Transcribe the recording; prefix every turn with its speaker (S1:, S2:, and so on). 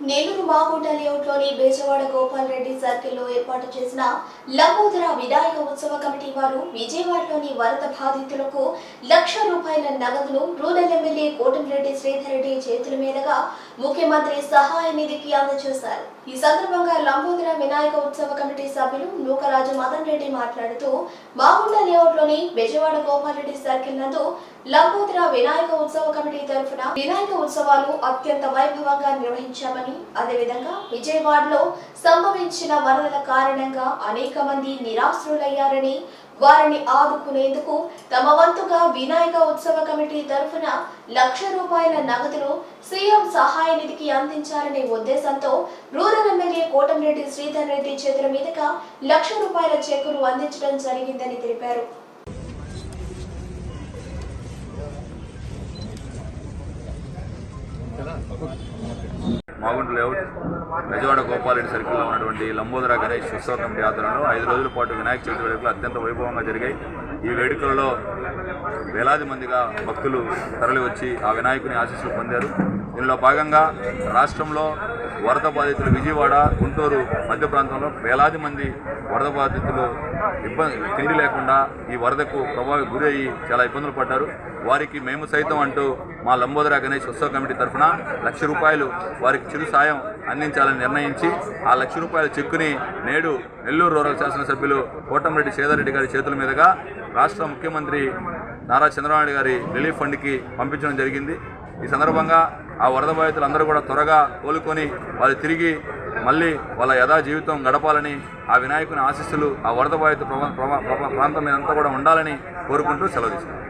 S1: నెల్లూరు మాగుంట లేఅవుట్లోని బేజవాడ గోపాల్ రెడ్డి సర్కిల్లో ఏర్పాటు చేసిన లంబోదర వినాయక ఉత్సవ కమిటీ వారు విజయవాడలోని వరద బాధితులకు లక్ష రూపాయల నగదును రూరల్ ఎమ్మెల్యే కోటమిరెడ్డి శ్రీధర్ రెడ్డి చేతుల మీదుగా ముఖ్యమంత్రి సహాయ నిధికి అందజేశారు. ఈ సందర్భంగా లంబోదర వినాయక ఉత్సవ కమిటీ సభ్యులు నూకరాజు మదన్ రెడ్డి మాట్లాడుతూ మాగుంట లేఅవుట్లోని బెజవాడ గోపాలరెడ్డి సర్కిల్ నందు లంబోదర వినాయక ఉత్సవ కమిటీ తరఫున వినాయక ఉత్సవాలు అత్యంత వైభవంగా నిర్వహించామని అదేవిధంగా విజయవాడలో సంభవించిన వరదల కారణంగా అనేక మంది నిరాశ్రులయ్యారని వారిని ఆదుకునేందుకు తమ వంతుగా వినాయక ఉత్సవ కమిటీ తరఫున లక్ష రూపాయల నగదును సీఎం సహాయ నిధికి అందించాలనే ఉద్దేశంతో రూరల్ ఎమ్మెల్యే కోటంరెడ్డి శ్రీధర్ రెడ్డి చేతుల మీదుగా లక్ష రూపాయల చెక్కులు అందించడం జరిగిందని తెలిపారు.
S2: మాగుంట లేఅవుట్ బెజవాడ గోపాలరెడ్డి సర్కిల్లో ఉన్నటువంటి లంబోదర గణేష్ ఉత్సవ కమిటీ ఆధ్వర్యంలో ఐదు రోజుల పాటు వినాయక చవితి వేడుకలు అత్యంత వైభవంగా జరిగాయి. ఈ వేడుకలలో వేలాది మందిగా భక్తులు తరలి వచ్చి ఆ వినాయకుని ఆశీస్సులు పొందారు. దీనిలో భాగంగా రాష్ట్రంలో వరద బాధితులు విజయవాడ గుంటూరు మధ్య ప్రాంతంలో వేలాది మంది వరద బాధితులు ఇబ్బంది తిండి లేకుండా ఈ వరదకు ప్రభావి గురయ్యి చాలా ఇబ్బందులు పడ్డారు. వారికి మేము సైతం అంటూ మా లంబోదర గణేష్ ఉత్సవ కమిటీ తరఫున లక్ష రూపాయలు వారికి చిరు సాయం అందించాలని నిర్ణయించి ఆ లక్ష రూపాయల చెక్కుని నేడు నెల్లూరు రూరల్ శాసనసభ్యులు కోటంరెడ్డి సేదారెడ్డి గారి చేతుల మీదుగా రాష్ట్ర ముఖ్యమంత్రి నారా చంద్రబాబు నాయుడు గారి రిలీఫ్ ఫండ్కి పంపించడం జరిగింది. ఈ సందర్భంగా ఆ వరద బాధితులందరూ కూడా త్వరగా కోలుకొని వాళ్ళు తిరిగి మళ్ళీ వాళ్ళ యథా జీవితం గడపాలని ఆ వినాయకుని ఆశీస్సులు ఆ వరద బాధిత ప్రభా- ప్రభా- ప్రాంతం మీదంతా కూడా ఉండాలని కోరుకుంటూ సెలవు తీసుకున్నాను